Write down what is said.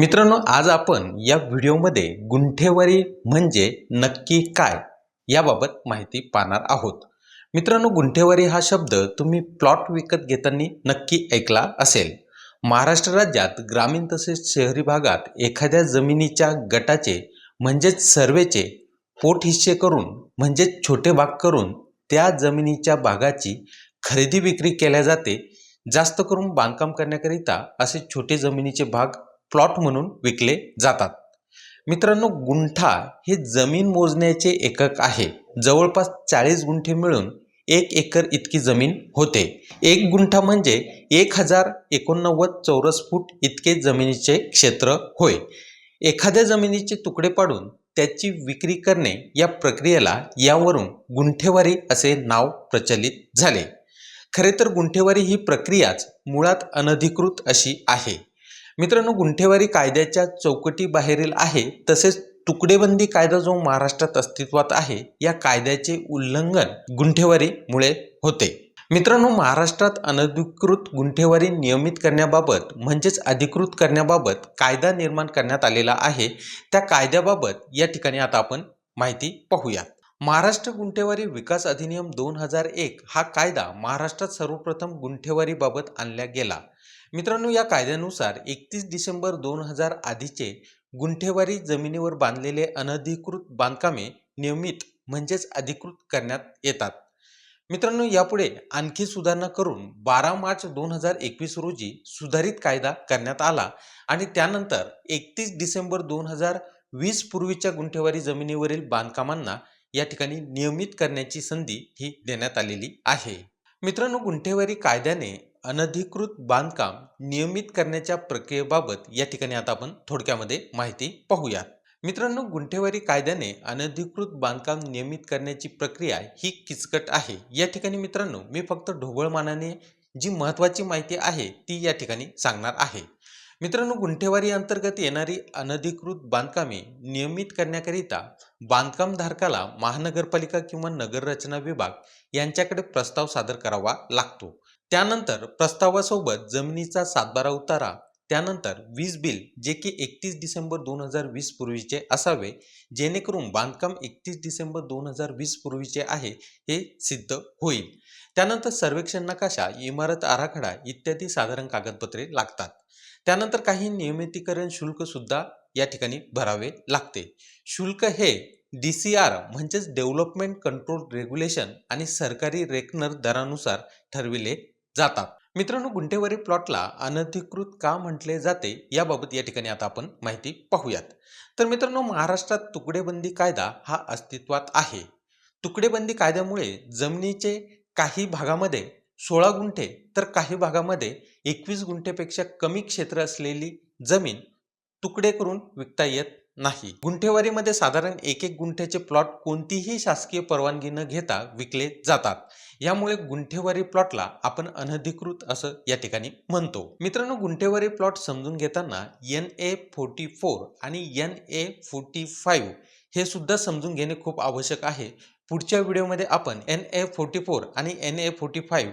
मित्रांनो आज आपण या व्हिडिओमध्ये गुंठेवारी म्हणजे नक्की काय याबाबत माहिती पाहणार आहोत. मित्रांनो गुंठेवारी हा शब्द तुम्ही प्लॉट विकत घेताना नक्की ऐकला असेल. महाराष्ट्र राज्यात ग्रामीण तसेच शहरी भागात एखाद्या जमिनीच्या गटाचे म्हणजेच सर्वेचे पोटहिस्से करून म्हणजेच छोटे भाग करून त्या जमिनीच्या भागाची खरेदी विक्री केल्या जाते. जास्त करून बांधकाम करण्याकरिता असे छोटे जमिनीचे भाग प्लॉट म्हणून विकले जातात. मित्रांनो गुंठा हे जमीन मोजण्याचे एकक आहे. जवळपास चाळीस गुंठे मिळून एक एकर इतकी जमीन होते. एक गुंठा म्हणजे एक हजार एकोणनव्वद चौरस फूट इतके जमिनीचे क्षेत्र होय. एखाद्या जमिनीचे तुकडे पाडून त्याची विक्री करणे या प्रक्रियेला यावरून गुंठेवारी असे नाव प्रचलित झाले. खरे तर गुंठेवारी ही प्रक्रियाच मुळात अनधिकृत अशी आहे. मित्रांनो गुंठेवारी कायद्याच्या चौकटीबाहेरील आहे तसेच तुकडेबंदी कायदा जो महाराष्ट्रात अस्तित्वात आहे या कायद्याचे उल्लंघन गुंठेवारीमुळे होते. मित्रांनो महाराष्ट्रात अनधिकृत गुंठेवारी नियमित करण्याबाबत म्हणजेच अधिकृत करण्याबाबत कायदा निर्माण करण्यात आलेला आहे. त्या कायद्याबाबत या ठिकाणी आता आपण माहिती पाहूयात. महाराष्ट्र गुंठेवारी विकास अधिनियम दोन हजार एक हा कायदा महाराष्ट्रात सर्वप्रथम गुंठेवारीबाबत आणला गेला. मित्रांनो या कायद्यानुसार एकतीस डिसेंबर दोन हजार आधीचे गुंठेवारी जमिनीवर बांधलेले अनधिकृत बांधकामे नियमित म्हणजेच अधिकृत करण्यात येतात. मित्रांनो यापुढे आणखी सुधारणा करून बारा मार्च दोन हजार एकवीस रोजी सुधारित कायदा करण्यात आला आणि त्यानंतर एकतीस डिसेंबर दोन हजार वीस पूर्वीच्या गुंठेवारी जमिनीवरील बांधकामांना या ठिकाणी नियमित करण्याची संधी ही देण्यात आलेली आहे. मित्रांनो गुंठेवारी कायद्याने अनधिकृत बांधकाम नियमित करण्याच्या प्रक्रियेबाबत या ठिकाणी आता आपण थोडक्यामध्ये माहिती पाहूया. मित्रांनो गुंठेवारी कायद्याने अनधिकृत बांधकाम नियमित करण्याची प्रक्रिया ही किचकट आहे. या ठिकाणी मित्रांनो मी फक्त ढोबळमानाने जी महत्त्वाची माहिती आहे ती या ठिकाणी सांगणार आहे. मित्रांनो गुंठेवारी अंतर्गत येणारी अनधिकृत बांधकामे नियमित करण्याकरिता बांधकामधारकाला महानगरपालिका किंवा नगररचना विभाग यांच्याकडे प्रस्ताव सादर करावा लागतो. त्यानंतर प्रस्तावासोबत जमिनीचा सातबारा उतारा त्यानंतर वीज बिल जे की एकतीस डिसेंबर दोन हजार वीस पूर्वीचे असावे जेणेकरून बांधकाम एकतीस डिसेंबर दोन हजार वीस पूर्वीचे आहे हे सिद्ध होईल. त्यानंतर सर्वेक्षण नकाशा इमारत आराखडा इत्यादी साधारण कागदपत्रे लागतात. त्यानंतर काही नियमितीकरण शुल्क सुद्धा या ठिकाणी भरावे लागते. शुल्क हे डी सी आर म्हणजेच डेव्हलपमेंट कंट्रोल रेग्युलेशन आणि सरकारी रेकनर दरानुसार ठरविले जातात. मित्रांनो गुंठेवारी प्लॉटला अनधिकृत का म्हटले जाते याबाबत या ठिकाणी आता आपण माहिती पाहूयात. तर मित्रांनो महाराष्ट्रात तुकडेबंदी कायदा हा अस्तित्वात आहे. तुकडेबंदी कायद्यामुळे जमिनीचे काही भागामध्ये सोळा गुंठे तर काही भागामध्ये एकवीस गुंठेपेक्षा कमी क्षेत्र असलेली जमीन तुकडे करून विकता येत नाही. गुंठेवारीमध्ये साधारण एक एक गुंठ्याचे प्लॉट कोणतीही शासकीय परवानगी न घेता विकले जातात. यामुळे गुंठेवारी प्लॉटला आपण अनधिकृत असं या ठिकाणी म्हणतो. मित्रांनो गुंठेवारी प्लॉट समजून घेताना एन ए फोर्टी फोर आणि एन ए फोर्टी फाईव्ह हे सुद्धा समजून घेणे खूप आवश्यक आहे. पुढच्या व्हिडिओमध्ये आपण एन ए फोर्टी फोर आणि एन ए फोर्टी फाईव्ह